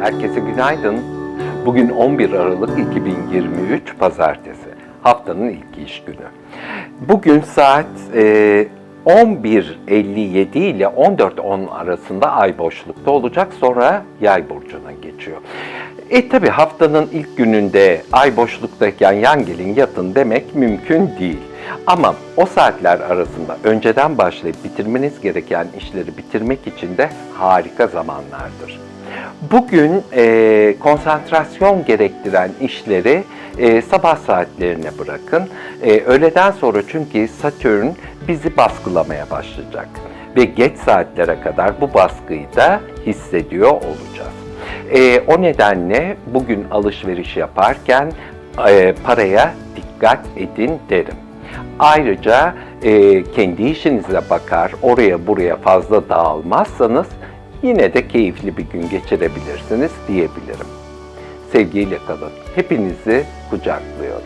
Herkese günaydın. Bugün 11 Aralık 2023 Pazartesi. Haftanın ilk iş günü. Bugün saat e, 11.57 ile 14.10 arasında ay boşlukta olacak. Sonra yay burcuna geçiyor. E tabi haftanın ilk gününde ay boşluktayken yan gelin yatın demek mümkün değil. Ama o saatler arasında önceden başlayıp bitirmeniz gereken işleri bitirmek için de harika zamanlardır. Bugün e, konsantrasyon gerektiren işleri e, sabah saatlerine bırakın. E, öğleden sonra çünkü Satürn bizi baskılamaya başlayacak. Ve geç saatlere kadar bu baskıyı da hissediyor olacağız. E, o nedenle bugün alışveriş yaparken e, paraya dikkat edin derim. Ayrıca e, kendi işinize bakar, oraya buraya fazla dağılmazsanız yine de keyifli bir gün geçirebilirsiniz diyebilirim. Sevgiyle kalın. Hepinizi kucaklıyorum.